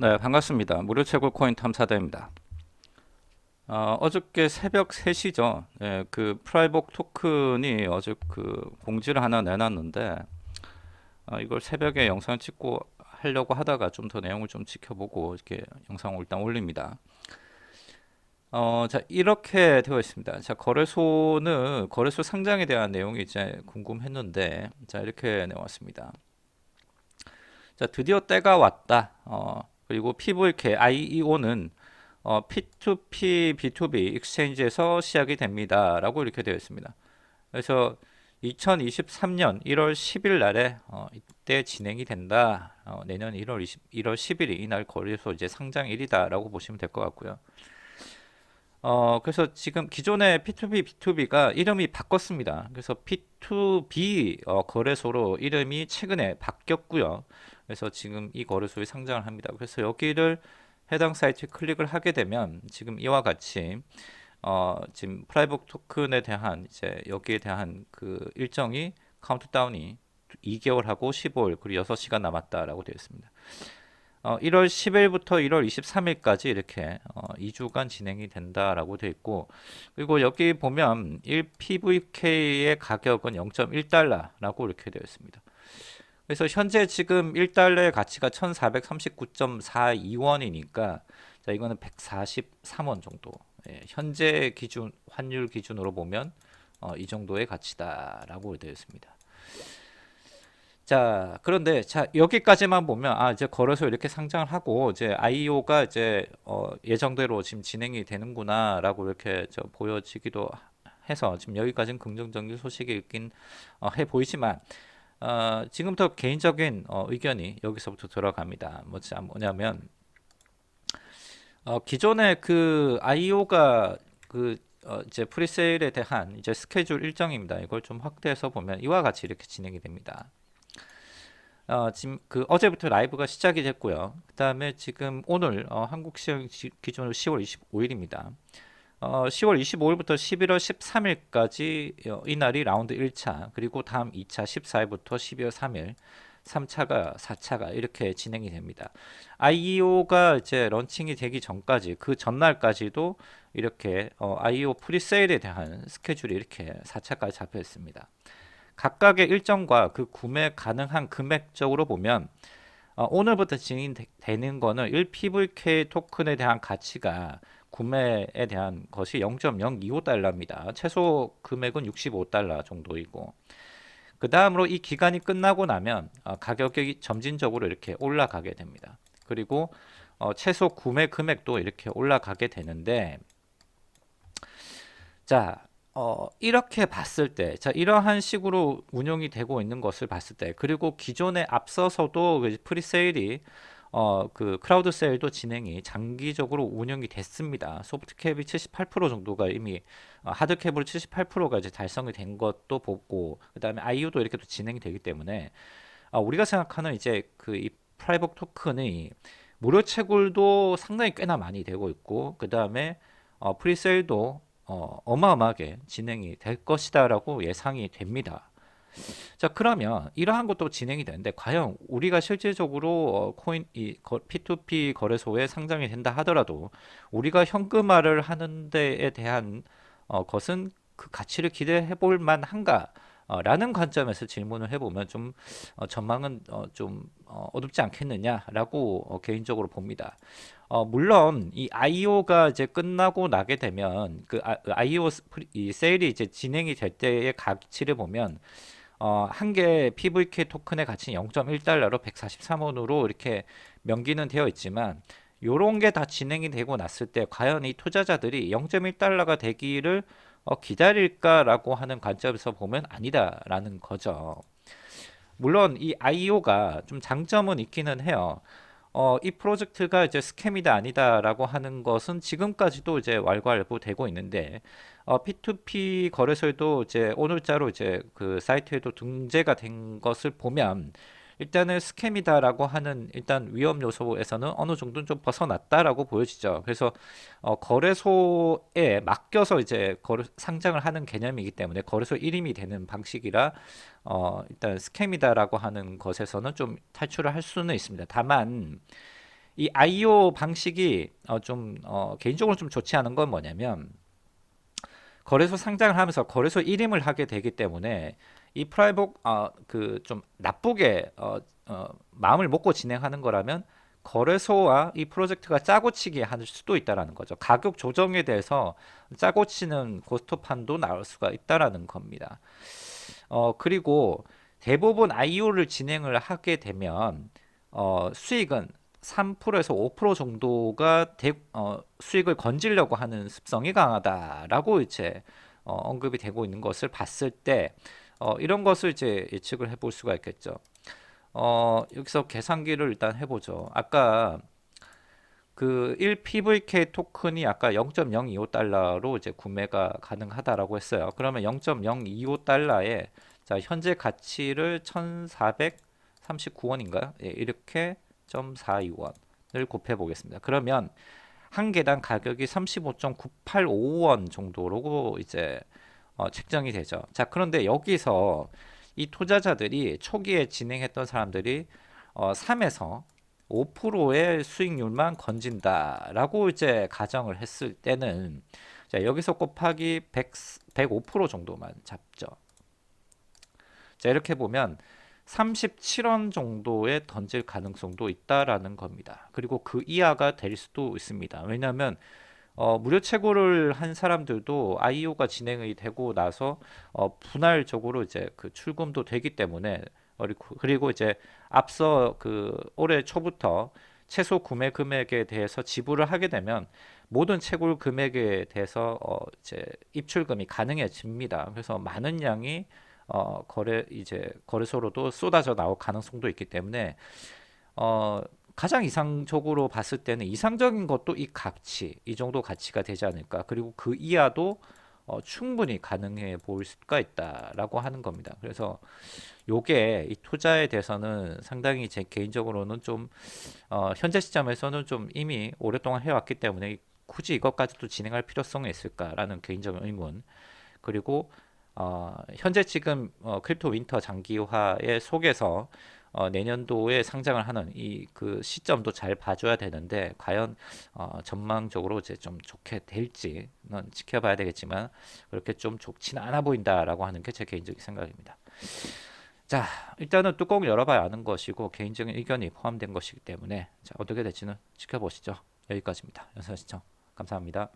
네, 반갑습니다. 무료 채굴 코인 탐사대입니다. 어, 어저께 새벽 3시죠. 예, 그 프라이복 토큰이 어제 그 공지를 하나 내놨는데 어, 이걸 새벽에 영상 찍고 하려고 하다가 좀 더 내용을 좀 지켜보고 이렇게 영상을 일단 올립니다. 어, 자, 이렇게 되어 있습니다. 자, 거래소는 거래소 상장에 대한 내용이 이제 궁금했는데 자, 이렇게 내왔습니다. 자, 드디어 때가 왔다. 어, 그리고 PVK IEO는 어, P2P, B2B 익스체인지에서 시작이 됩니다. 라고 이렇게 되어 있습니다. 그래서 2023년 1월 10일 날에 어, 이때 진행이 된다. 어, 내년 1월 20, 1월 10일이 이날 거래소 이제 상장일이다라고 보시면 될 것 같고요. 어, 그래서 지금 기존의 P2B, B2B가 이름이 바꿨습니다. 그래서 P2B 어, 거래소로 이름이 최근에 바뀌었고요. 그래서 지금 이 거래소에 상장을 합니다. 그래서 여기를 해당 사이트에 클릭을 하게 되면 지금 이와 같이 어, 지금 프라이복 토큰에 대한 이제 여기에 대한 그 일정이 카운트다운이 2개월하고 15일 그리고 6시간 남았다라고 되어 있습니다. 어, 1월 10일부터 1월 23일까지 이렇게 어, 2주간 진행이 된다라고 되어 있고 그리고 여기 보면 1PVK의 가격은 0.1달러라고 이렇게 되어 있습니다. 그래서 현재 지금 1달러의 가치가 1439.42원이니까 자 이거는 143원 정도. 예, 현재 기준 환율 기준으로 보면 어, 이 정도의 가치다라고 되어 있습니다. 자, 그런데 자 여기까지만 보면 아 이제 거래소 이렇게 상장을 하고 이제 IO가 이제 어, 예정대로 지금 진행이 되는구나라고 이렇게 저 보여지기도 해서 지금 여기까지는 긍정적인 소식이 있긴 어, 해 보이지만 어, 지금부터 개인적인 어, 의견이 여기서부터 들어갑니다. 뭐, 자, 뭐냐면 어, 기존에 그 IO가 그 어, 이제 프리세일에 대한 이제 스케줄 일정입니다. 이걸 좀 확대해서 보면 이와 같이 이렇게 진행이 됩니다. 어, 지금 그 어제부터 라이브가 시작이 됐고요. 그 다음에 지금 오늘 어, 한국 시간 기준으로 10월 25일입니다. 어, 10월 25일부터 11월 13일까지 어, 이날이 라운드 1차 그리고 다음 2차 14일부터 12월 3일 3차가 4차가 이렇게 진행이 됩니다. IEO가 이제 런칭이 되기 전까지 그 전날까지도 이렇게 어, IEO 프리세일에 대한 스케줄이 이렇게 4차까지 잡혀 있습니다. 각각의 일정과 그 구매 가능한 금액적으로 보면 어, 오늘부터 진행되는 거는 1PVK 토큰에 대한 가치가 구매에 대한 것이 0.025달러입니다. 최소 금액은 65달러 정도이고 그 다음으로 이 기간이 끝나고 나면 어, 가격이 점진적으로 이렇게 올라가게 됩니다. 그리고 어, 최소 구매 금액도 이렇게 올라가게 되는데 자 어, 이렇게 봤을 때, 자, 이러한 식으로 운영이 되고 있는 것을 봤을 때, 그리고 기존에 앞서서도 그 프리세일이 어, 그 크라우드 세일도 진행이 장기적으로 운영이 됐습니다. 소프트캡이 78% 정도가 이미 어, 하드캡으로 78%가 이제 달성이 된 것도 보고 그 다음에 IU도 이렇게 또 진행이 되기 때문에 어, 우리가 생각하는 이제 그 이 프라이복 토큰의 무료 채굴도 상당히 꽤나 많이 되고 있고 그 다음에 어, 프리세일도 어, 어마어마하게 진행이 될 것이다라고 예상이 됩니다. 자, 그러면 이러한 것도 진행이 되는데 과연 우리가 실질적으로 어, 코인 이 거, P2P 거래소에 상장이 된다 하더라도 우리가 현금화를 하는 데에 대한 어, 것은 그 가치를 기대해 볼 만한가? 어, 라는 관점에서 질문을 해보면 좀 어, 전망은 어, 좀 어, 어둡지 않겠느냐라고 어, 개인적으로 봅니다. 어, 물론 이 IO가 이제 끝나고 나게 되면 그 아, IO 이 세일이 이제 진행이 될 때의 가치를 보면 어, 한 개 PVK 토큰의 가치는 0.1달러로 143원으로 이렇게 명기는 되어 있지만 요런 게 다 진행이 되고 났을 때 과연 이 투자자들이 0.1달러가 되기를 어, 기다릴까라고 하는 관점에서 보면 아니다라는 거죠. 물론 이 IO가 좀 장점은 있기는 해요. 어, 이 프로젝트가 이제 스캠이다 아니다라고 하는 것은 지금까지도 이제 왈가왈부 되고 있는데 어, P2P 거래소에도 이제 오늘자로 이제 그 사이트에도 등재가 된 것을 보면 일단은 스캠이다라고 하는 일단 위험 요소에서는 어느 정도는 좀 벗어났다라고 보여지죠. 그래서 어, 거래소에 맡겨서 이제 거래, 상장을 하는 개념이기 때문에 거래소 이름이 되는 방식이라 어, 일단 스캠이다라고 하는 것에서는 좀 탈출을 할 수는 있습니다. 다만 이 IO 방식이 어, 좀 어, 개인적으로 좀 좋지 않은 건 뭐냐면 거래소 상장을 하면서 거래소 이름을 하게 되기 때문에 이 프라이복 어, 그좀 나쁘게 어, 어, 마음을 먹고 진행하는 거라면 거래소와 이 프로젝트가 짜고 치기 할 수도 있다라는 거죠. 가격 조정에 대해서 짜고 치는 고스톱판도 나올 수가 있다라는 겁니다. 어, 그리고 대부분 IO를 진행을 하게 되면 어, 수익은 3%에서 5% 정도가 대, 어, 수익을 건지려고 하는 습성이 강하다라고 이제 어, 언급이 되고 있는 것을 봤을 때 어, 이런 것을 이제 예측을 해볼 수가 있겠죠. 어, 여기서 계산기를 일단 해보죠. 아까 그 1PVK 토큰이 아까 0.025달러로 이제 구매가 가능하다라고 했어요. 그러면 0.025달러에 자, 현재 가치를 1,439원인가요? 예, 이렇게 0.42원을 곱해 보겠습니다. 그러면 한 개당 가격이 35.985원 정도로 이제 어, 책정이 되죠. 자, 그런데 여기서 이 투자자들이 초기에 진행했던 사람들이 어, 3에서 5%의 수익률만 건진다라고 이제 가정을 했을 때는 자, 여기서 곱하기 100, 105% 정도만 잡죠. 자, 이렇게 보면 37원 정도의 던질 가능성도 있다라는 겁니다. 그리고 그 이하가 될 수도 있습니다. 왜냐하면 어, 무료 채굴을 한 사람들도 IO가 진행이 되고 나서 어, 분할적으로 이제 그 출금도 되기 때문에 그리고 이제 앞서 그 올해 초부터 최소 구매 금액에 대해서 지불을 하게 되면 모든 채굴 금액에 대해서 어, 이제 입출금이 가능해집니다. 그래서 많은 양이 어, 거래 이제 거래소로도 쏟아져 나올 가능성도 있기 때문에 어, 가장 이상적으로 봤을 때는 이상적인 것도 이 가치, 이 정도 가치가 되지 않을까. 그리고 그 이하도 어, 충분히 가능해 보일 수가 있다라고 하는 겁니다. 그래서 요게 이 투자에 대해서는 상당히 제 개인적으로는 좀 어, 현재 시점에서는 좀 이미 오랫동안 해왔기 때문에 굳이 이것까지도 진행할 필요성이 있을까라는 개인적인 의문 그리고 어, 현재 지금 어, 크립토 윈터 장기화의 속에서 어, 내년도에 상장을 하는 이 그 시점도 잘 봐줘야 되는데 과연 어, 전망적으로 이제 좀 좋게 될지는 지켜봐야 되겠지만 그렇게 좀 좋지는 않아 보인다라고 하는 게 제 개인적인 생각입니다. 자, 일단은 뚜껑을 열어봐야 아는 것이고 개인적인 의견이 포함된 것이기 때문에 자, 어떻게 될지는 지켜보시죠. 여기까지입니다. 연사 시청 감사합니다.